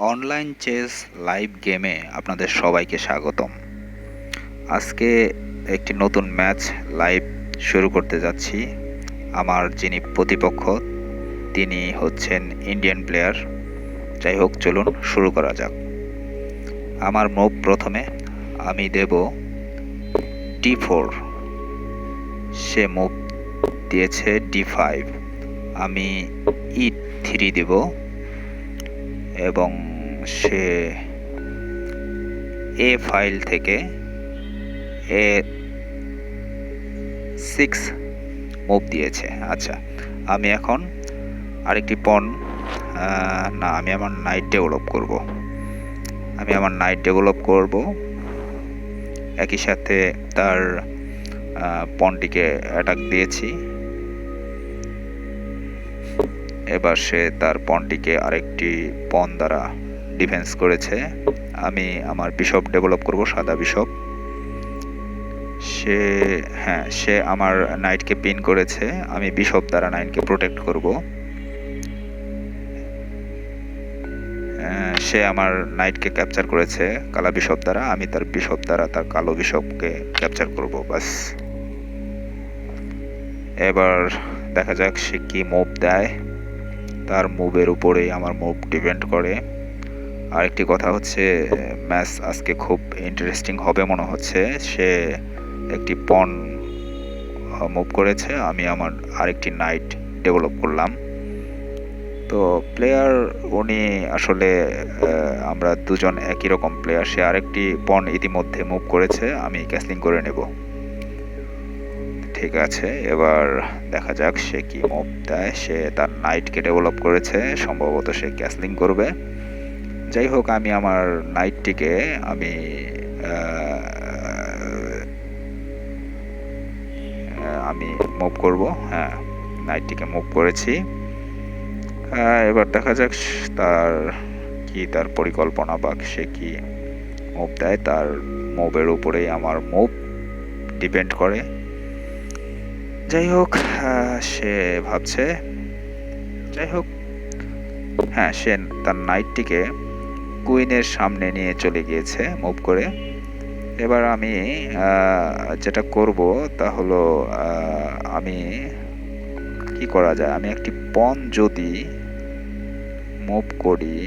Online chess live গেমে আপনাদের সবাইকে স্বাগতম। আজকে একটি নতুন ম্যাচ লাইভ শুরু করতে যাচ্ছি। আমার যিনি প্রতিপক্ষ, তিনি হচ্ছেন ইন্ডিয়ান প্লেয়ার যাই হোক, চলুন শুরু করা যাক। আমার মুভ প্রথমে আমি দেব ডি ফোর সে মুভ দিয়েছে ডি ফাইভ আমি ই থ্রি দেব। এবং সে এ ফাইল থেকে এ সিক্স মুভ দিয়েছে। আচ্ছা আমি এখন আরেকটি পণ না, আমি আমার নাইট ডেভেলপ করব। আমি আমার নাইট ডেভেলপ করব। একই সাথে তার পণটিকে অ্যাটাক দিয়েছি। এবার সে তার পণটিকে আরেকটি পণ দ্বারা ডিফেন্স করেছে। আমি আমার বিশপ ডেভেলপ করব, সাদা বিশপ সে হ্যাঁ সে আমার নাইটকে পিন করেছে। আমি বিশপ দ্বারা নাইনকে প্রোটেক্ট করব। সে আমার নাইটকে ক্যাপচার করেছে, কালা বিশপ দ্বারা। আমি তার বিশপ দ্বারা তার কালো বিশপকে ক্যাপচার করব বাস এবার দেখা যাক সে কি মুভ দেয়। তার মুভের উপরেই আমার মুভ ডিপেন্ড করে। আরেকটি কথা হচ্ছে ম্যাচ আজকে খুব ইন্টারেস্টিং হবে মনে হচ্ছে। সে একটি পন মুভ করেছে। আমি আমার আরেকটি নাইট ডেভেলপ করলাম। তো প্লেয়ার উনি আসলে আমরা দুজন একই রকম প্লেয়ার সে আরেকটি পন ইতিমধ্যে মুভ করেছে। আমি ক্যাসলিং করে নেব। ঠিক আছে, এবার দেখা যাক সে কি মুভ দেয়। সে তার নাইটকে ডেভেলপ করেছে, সম্ভবত সে ক্যাসলিং করবে। যাই হোক, আমি আমার নাইটটিকে আমি আমি মুভ করব হ্যাঁ নাইটটিকে মুভ করেছি। এবার দেখা যাক তার কি, তার পরিকল্পনা বা সে কি মুভ দেয়। তার মুভের উপরেই আমার মুভ ডিপেন্ড করে। যাই হোক সে ভাবছে যাই হোক হ্যাঁ সে তার নাইটটিকে কুইনের সামনে নিয়ে চলে গিয়েছে মুভ করে। এবার আমি যেটা করব তা হলো আমি কি করা যায়? আমি একটি পন যদি মুভ করি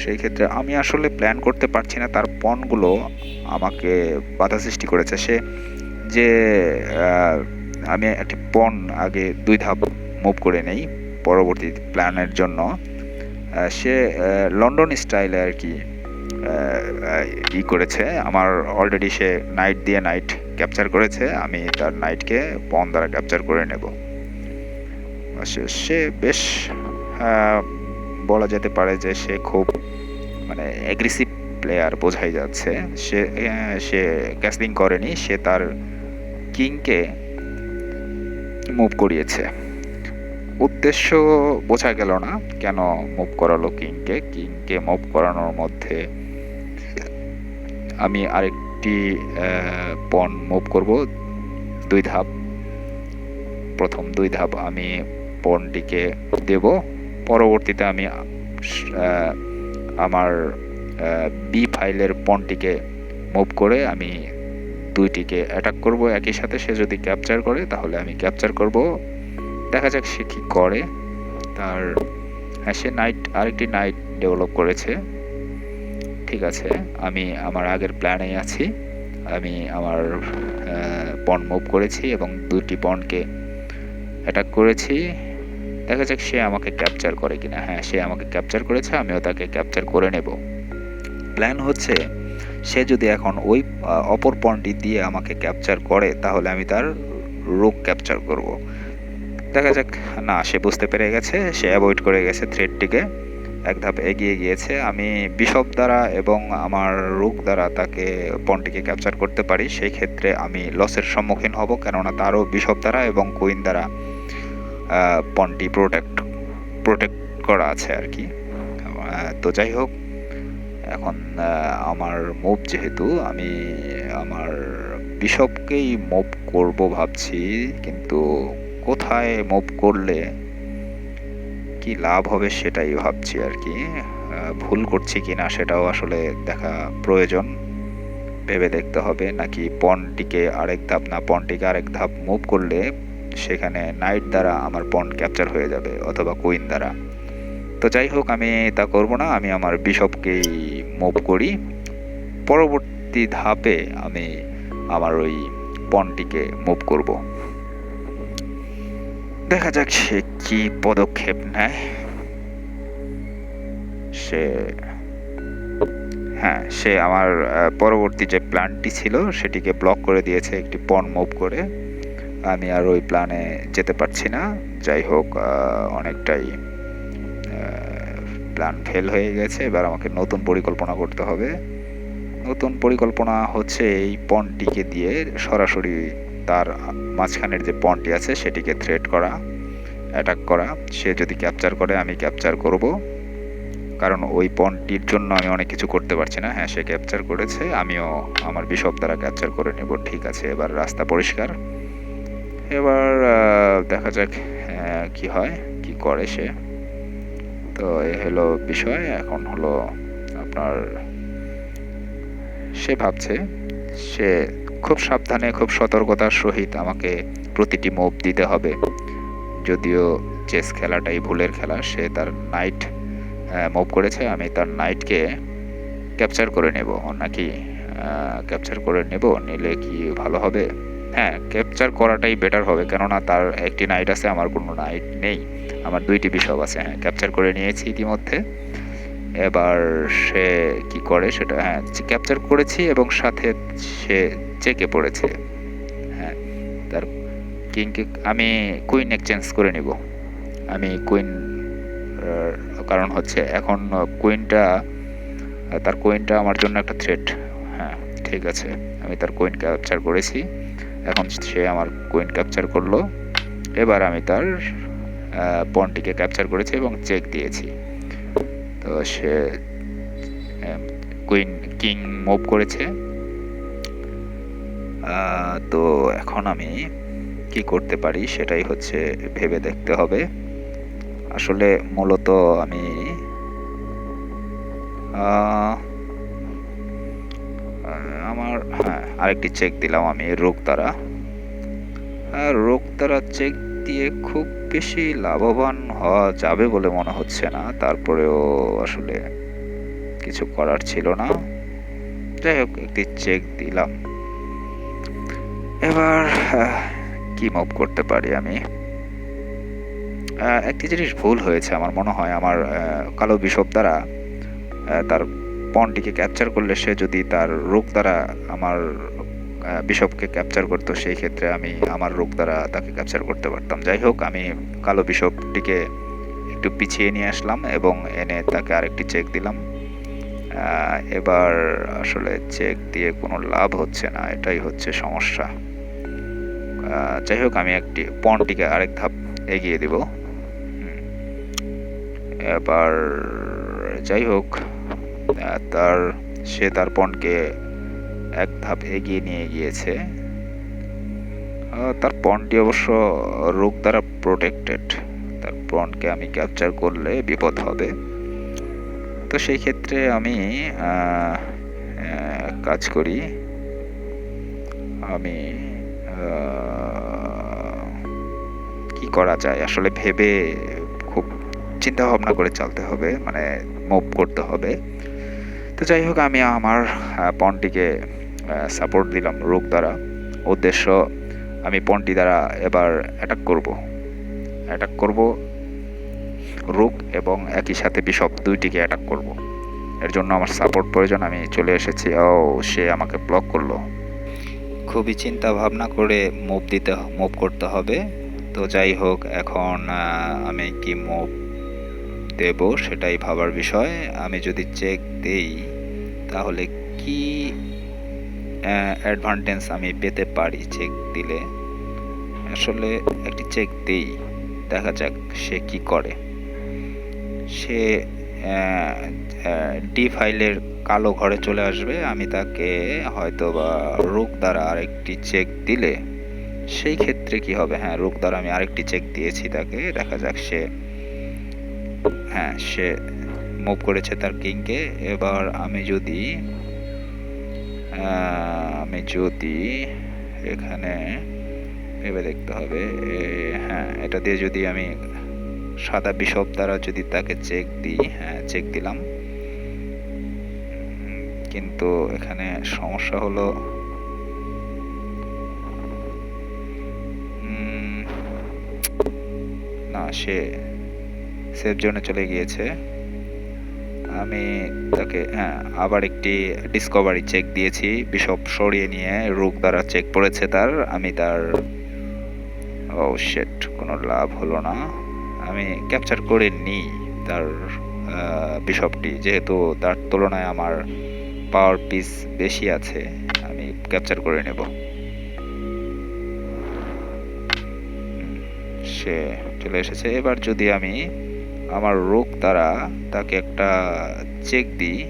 সেই ক্ষেত্রে আমি আসলে প্ল্যান করতে পারছি না। তার পণগুলো আমাকে বাধা সৃষ্টি করেছে। সে যে আমি একটি পণ আগে দুই ধাপ মুভ করে নেই পরবর্তী প্ল্যানের জন্য। সে লন্ডন স্টাইলে আর কি ই করেছে। আমার অলরেডি সে নাইট দিয়ে নাইট ক্যাপচার করেছে। আমি তার নাইটকে পন দ্বারা ক্যাপচার করে নেব। সে বেশ বলা যেতে পারে যে সে খুব মানে অ্যাগ্রেসিভ প্লেয়ার বোঝাই যাচ্ছে। সে সে ক্যাসলিং করেনি। সে তার কিংকে মুভ করিয়েছে। উদ্দেশ্য বোঝা গেল না কেন মুভ করালো কিংকে। কিংকে মুভ করানোর মধ্যে আমি আরেকটি পণ মুভ করব। দুই ধাপ। প্রথম দুই ধাপ আমি পণটিকে দেব। পরবর্তীতে আমি আমার বি ফাইলের পণটিকে মুভ করে আমি দুইটিকে অ্যাটাক করব, একই সাথে সে যদি ক্যাপচার করে, তাহলে আমি ক্যাপচার করব। দেখা যাক সে কী করে। তার হ্যাঁ সে নাইট আরেকটি নাইট ডেভেলপ করেছে। ঠিক আছে, আমি আমার আগের প্ল্যানেই আছি। আমি আমার পণ মুভ করেছি এবং দুটি পণকে অ্যাটাক করেছি। দেখা যাক সে আমাকে ক্যাপচার করে কিনা। হ্যাঁ সে আমাকে ক্যাপচার করেছে, আমিও তাকে ক্যাপচার করে নেব। প্ল্যান হচ্ছে সে যদি এখন ওই অপর পণটি দিয়ে আমাকে ক্যাপচার করে, তাহলে আমি তার রোগ ক্যাপচার করব। দেখা যাক। না, সে বুঝতে পেরে গেছে, সে অ্যাভয়েড করে গেছে থ্রেডটিকে এক ধাপ এগিয়ে গিয়েছে। আমি বিশপ দ্বারা এবং আমার রোগ দ্বারা তাকে পণটিকে ক্যাপচার করতে পারি। সেই ক্ষেত্রে আমি লসের সম্মুখীন হব, কেননা তারও বিশপ দ্বারা এবং কুইন দ্বারা পণটি প্রোটেক্ট প্রোটেক্ট করা আছে আর কি। তো যাই হোক এখন আমার মুভ যেহেতু, আমি আমার বিশপকেই মুভ করব ভাবছি, কিন্তু কোথায় মুভ করলে কি লাভ হবে সেটাই ভাবছি আর কি। ভুল করছি কি না সেটাও আসলে দেখা প্রয়োজন। ভেবে দেখতে হবে, নাকি পনটিকে আরেক ধাপ, না পনটিকে আরেক ধাপ মুভ করলে সেখানে নাইট দ্বারা আমার পন ক্যাপচার হয়ে যাবে, অথবা কুইন দ্বারা। তো যাই হোক, আমি তা করব না। আমি আমার বিশপকেই মুভ করি। পরবর্তী ধাপে আমি আমার ওই পনটিকে মুভ করব। দেখা যাক সে কি পদক্ষেপ নেয়। সে হ্যাঁ সে আমার পরবর্তী যে প্ল্যানটি ছিল, সেটিকে ব্লক করে দিয়েছে একটি পণ মুভ করে। আমি আর ওই প্ল্যানে যেতে পারছি না। যাই হোক অনেকটাই প্ল্যান ফেল হয়ে গেছে এবার আমাকে নতুন পরিকল্পনা করতে হবে। নতুন পরিকল্পনা হচ্ছে এই পণটিকে দিয়ে সরাসরি তার মাঝখানের যে পণটি আছে সেটিকে থ্রেট করা অ্যাটাক করা। সে যদি ক্যাপচার করে আমি ক্যাপচার করব। কারণ ওই পণটির জন্য আমি অনেক কিছু করতে পারছি না। হ্যাঁ সে ক্যাপচার করেছে আমিও আমার বিশপ দ্বারা ক্যাপচার করে নেব। ঠিক আছে এবার রাস্তা পরিষ্কার। এবার দেখা যাক আহ, কি হয় কি করে সে। তো এ হলো বিষয়। এখন হলো আপনার সে ভাবছে, সে খুব সাবধানে, খুব সতর্কতার সহিত আমাকে প্রতিটি মুভ দিতে হবে। যদিও চেস খেলাটাই ভুলের খেলা, সে তার নাইট মুভ করেছে, আমি তার নাইটকে ক্যাপচার করে নেব। নাকি ক্যাপচার করে নেব, নিলে কি ভালো হবে? হ্যাঁ ক্যাপচার করাটাই বেটার হবে। কেননা তার একটি নাইট আছে, আমার কোনো নাইট নেই। আমার দুইটি বিশপ আছে হ্যাঁ ক্যাপচার করে নিয়েছি ইতিমধ্যে। এবার সে কি করে সেটা হ্যাঁ ক্যাপচার করেছি এবং সাথে সে চেকে পড়েছে হ্যাঁ তার কিংকে আমি কুইন এক্সচেঞ্জ করে নিব। আমি কুইন কারণ হচ্ছে এখন কুইনটা তার কুইনটা আমার জন্য একটা থ্রেট হ্যাঁ ঠিক আছে, আমি তার কুইন ক্যাপচার করেছি। এখন সে আমার কুইন ক্যাপচার করল। এবার আমি তার পনটিকে ক্যাপচার করেছি এবং চেক দিয়েছি। তো সে কুইন কিং মুভ করেছে। তো এখন আমি কি করতে পারি সেটাই হচ্ছে ভেবে দেখতে হবে। আসলে মূলত আমি আমার হ্যাঁ আরেকটি চেক দিলাম আমি রোগ দ্বারা আর রোগ দ্বারা চেক দিয়ে খুব বেশি লাভবান হওয়া যাবে বলে মনে হচ্ছে না। তারপরেও আসলে কিছু করার ছিল না। যাই হোক, একটি চেক দিলাম। এবার কি মুভ করতে পারি আমি? একটি জিনিস ভুল হয়েছে আমার মনে হয়। আমার কালো বিশপ দ্বারা তার পনটিকে ক্যাপচার করলে সে যদি তার রোগ দ্বারা আমার বিশপকে ক্যাপচার করতো, সেই ক্ষেত্রে আমি আমার রোগ দ্বারা তাকে ক্যাপচার করতে পারতাম। যাই হোক, আমি কালো বিশপটিকে একটু পিছিয়ে নিয়ে আসলাম এবং এনে তাকে আরেকটি চেক দিলাম। এবার আসলে চেক দিয়ে কোনো লাভ হচ্ছে না, এটাই হচ্ছে সমস্যা। যাই হোক, আমি একটি পনটিকে আরেক ধাপ এগিয়ে দেব। এবার যাই হোক তার, সে তার এক ধাপ এগিয়ে নিয়ে গিয়েছে। তার পণটি অবশ্য রোগ দ্বারা প্রোটেক্টেড তার পণকে আমি ক্যাপচার করলে বিপদ হবে। তো সেই ক্ষেত্রে আমি কাজ করি। আমি কি করা যায়? আসলে ভেবে খুব চিন্তা ভাবনা করে চলতে হবে মানে মুভ করতে হবে। তো যাই হোক, আমি আমার পণটিকে সাপোর্ট দিলাম রোগ দ্বারা। উদ্দেশ্য, আমি পন্টি দ্বারা এবার অ্যাটাক করব। অ্যাটাক করব, রোগ এবং একই সাথে বিশপ দুইটিকে অ্যাটাক করব। এর জন্য আমার সাপোর্ট প্রয়োজন, আমি চলে এসেছি। ও, সে আমাকে ব্লক করল। খুবই চিন্তা ভাবনা করে মুভ দিতে মুভ করতে হবে। তো যাই হোক, এখন আমি কি মুভ দেব সেটাই ভাবার বিষয়। আমি যদি চেক দেই, তাহলে কি অ্যাডভান্টেজ আমি পেতে পারি চেক দিলে। আসলে একটি চেক দেই, দেখা যাক সে কি করে। সে ডি ফাইলের কালো ঘরে চলে আসবে, আমি তাকে হয়তো বা রোগ দ্বারা আরেকটি চেক দিলে, সেই ক্ষেত্রে কি হবে? হ্যাঁ রোগ দ্বারা আমি আরেকটি চেক দিয়েছি তাকে, দেখা যাক সে হ্যাঁ সে মুভ করেছে তার কিংকে এবার আমি যদি আমি যদি এখানে ভেবে দেখতে হবে। হ্যাঁ এটা দিয়ে যদি আমি সাদা বিশপ দ্বারা যদি তাকে চেক দিই হ্যাঁ চেক দিলাম। কিন্তু এখানে সমস্যা হলো না, সে সেফ জোনে চলে গিয়েছে। আমি তাকে হ্যাঁ আবার একটি ডিসকভারি চেক দিয়েছি। বিশপ সরিয়ে নিয়ে রুক দ্বারা চেক পড়েছে তার। আমি তার, ও শেট কোনো লাভ হলো না। আমি ক্যাপচার করে নিই তার বিশপটি। যেহেতু তার তুলনায় আমার পাওয়ার পিস বেশি আছে, আমি ক্যাপচার করে নেব। সে চলে এসেছে। এবার যদি আমি আমার রোগ তারা তাকে একটা চেক দিই।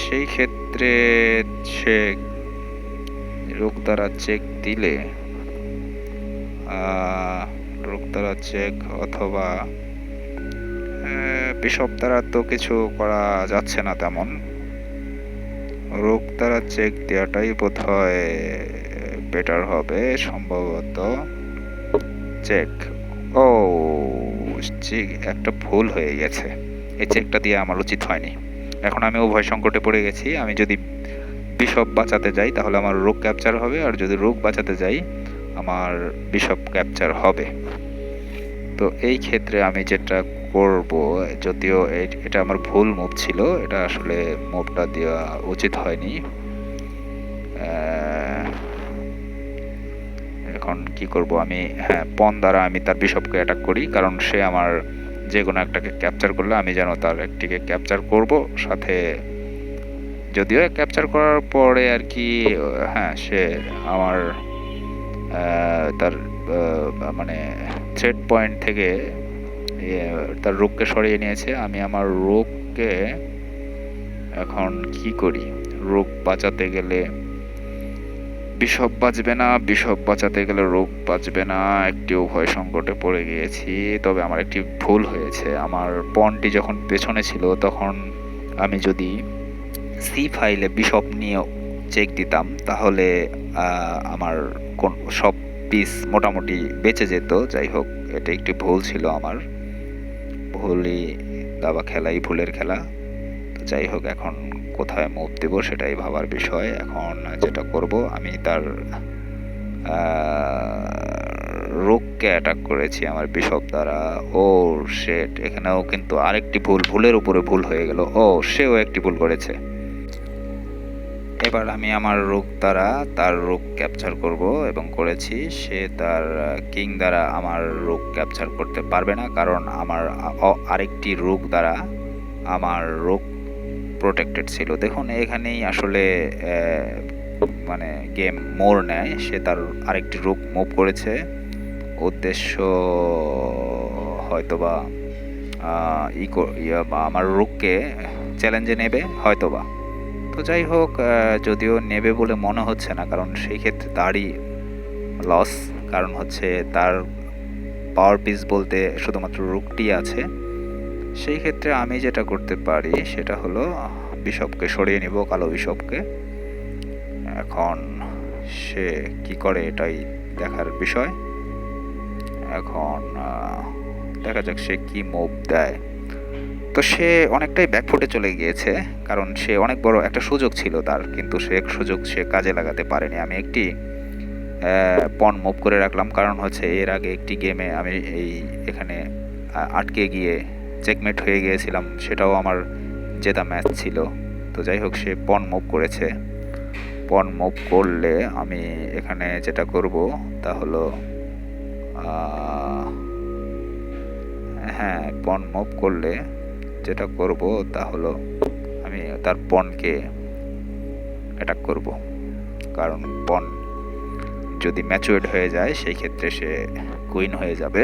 সেই ক্ষেত্রে সে রোগ দ্বারা চেক দিলে রোগ দ্বারা চেক অথবা বিশপ দ্বারা তো কিছু করা যাচ্ছে না তেমন। রোগ দ্বারা চেক দেওয়াটাই বোধ হয় বেটার হবে, সম্ভবত চেক। ও চেক একটা ভুল হয়ে গেছে। এই চেকটা দিয়ে আমার উচিত হয়নি। এখন আমি উভয় সংকটে পড়ে গেছি। আমি যদি বিশপ বাঁচাতে যাই, তাহলে আমার রোগ ক্যাপচার হবে, আর যদি রোগ বাঁচাতে যাই, আমার বিশপ ক্যাপচার হবে। তো এই ক্ষেত্রে আমি যেটা করব, যদিও এটা আমার ভুল মুভ ছিল, এটা আসলে মুভটা দেওয়া উচিত হয়নি। এখন কি করব আমি হ্যাঁ পন দ্বারা আমি তার বিশপকে অ্যাটাক করি, কারণ সে আমার যে কোনো একটাকে ক্যাপচার করলে আমি যেন তার একটিকে ক্যাপচার করব। সাথে যদিও ক্যাপচার করার পরে আর কি হ্যাঁ সে আমার তার মানে থ্রেড পয়েন্ট থেকে তার রোগকে সরিয়ে নিয়েছে। আমি আমার রোগকে এখন কি করি? রোগ বাঁচাতে গেলে বিশপ বাঁচবে না, বিশপ বাঁচাতে গেলে রোগ বাঁচবে না। একটি উভয় সংকটে পড়ে গিয়েছি, তবে আমার একটি ভুল হয়েছে। আমার পনটি যখন পেছনে ছিল, তখন আমি যদি সি ফাইলে বিশপ নিয়ে চেক দিতাম, তাহলে আমার কোন সব পিস মোটামুটি বেঁচে যেত। যাই হোক, এটা একটি ভুল ছিল আমার। ভুলই দাবা খেলাই, ভুলের খেলা। যাই হোক, এখন কোথায় মুভ দেব সেটাই ভাবার বিষয়। এখন যেটা করব, আমি তার রোগকে অ্যাটাক করেছি আমার বিশপ দ্বারা। ও শেট এখানেও কিন্তু আরেকটি ভুল, ভুলের উপরে ভুল হয়ে গেল। ও, সেও একটি ভুল করেছে। এবার আমি আমার রোগ দ্বারা তার রোগ ক্যাপচার করব এবং করেছি। সে তার কিং দ্বারা আমার রোগ ক্যাপচার করতে পারবে না, কারণ আমার আরেকটি রোগ দ্বারা আমার রোগ প্রোটেক্টেড ছিল। দেখুন, এখানেই আসলে মানে গেম মোর নেয়। সে তার আরেকটি রূপ মুভ করেছে। উদ্দেশ্য হয়তোবা ই আমার রোগকে চ্যালেঞ্জে নেবে, হয়তোবা। তো যাই হোক যদিও নেবে বলে মনে হচ্ছে না, কারণ সেই ক্ষেত্রে তারই লস কারণ হচ্ছে তার পাওয়ার পিস বলতে শুধুমাত্র রুকটি আছে। সেই ক্ষেত্রে আমি যেটা করতে পারি, সেটা হলো বিশপকে সরিয়ে নিব, কালো বিশপকে। এখন সে কি করে এটাই দেখার বিষয়। এখন দেখা যাক সে কি মুভ দেয়। তো সে অনেকটাই ব্যাকফুটে চলে গিয়েছে, কারণ সে অনেক বড় একটা সুযোগ ছিল তার, কিন্তু সে এক সুযোগ সে কাজে লাগাতে পারেনি। আমি একটি পন মুভ করে রাখলাম, কারণ হচ্ছে এর আগে একটি গেমে আমি এই এখানে আটকে গিয়ে চেকমেট হয়ে গিয়েছিলাম, সেটাও আমার জেতা ম্যাচ ছিল। তো যাই হোক, সে পন মুভ করেছে। পন মুভ করলে আমি এখানে যেটা করব, তা হলো হ্যাঁ পন মুভ করলে যেটা করব, তা হলো, আমি তার পনকে অ্যাটাক করব। কারণ পন যদি ম্যাচুয়েড হয়ে যায়, সেই ক্ষেত্রে সে কুইন হয়ে যাবে।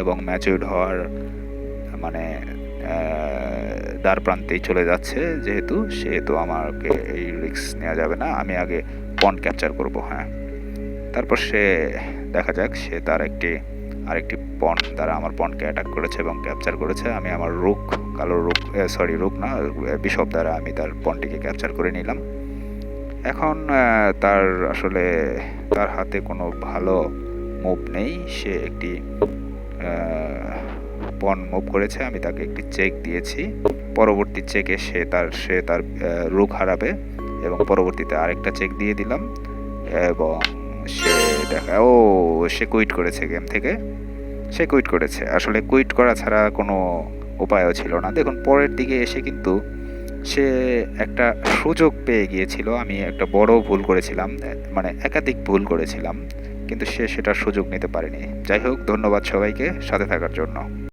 এবং ম্যাচুয়েড হওয়ার মানে দ্বার প্রান্তেই চলে যাচ্ছে, যেহেতু সেহেতু আমাকে এই রিস্ক নেওয়া যাবে না, আমি আগে পন ক্যাপচার করব হ্যাঁ। তারপর সে, দেখা যাক, সে তার একটি, আরেকটি পন তারা আমার পনকে অ্যাটাক করেছে এবং ক্যাপচার করেছে, আমি আমার রুক কালো রুক সরি রুক না বিশপ দ্বারা আমি তার পনটিকে ক্যাপচার করে নিলাম। এখন তার আসলে, তার হাতে কোনো ভালো মুভ নেই, সে একটি পন মুভ করেছে, আমি তাকে একটি চেক দিয়েছি। পরবর্তী চেকে সে তার সে তার রোগ হারাবে এবং পরবর্তীতে আরেকটা চেক দিয়ে দিলাম এবং সে দেখা, ও, সে কুইট করেছে গেম থেকে। সে কুইট করেছে। আসলে কুইট করা ছাড়া কোনো উপায়ও ছিল না। দেখুন, পরের দিকে এসে কিন্তু সে একটা সুযোগ পেয়ে গিয়েছিল। আমি একটা বড় ভুল করেছিলাম মানে একাধিক ভুল করেছিলাম, কিন্তু সে সেটার সুযোগ নিতে পারেনি। যাই হোক, ধন্যবাদ সবাইকে, সাথে থাকার জন্য।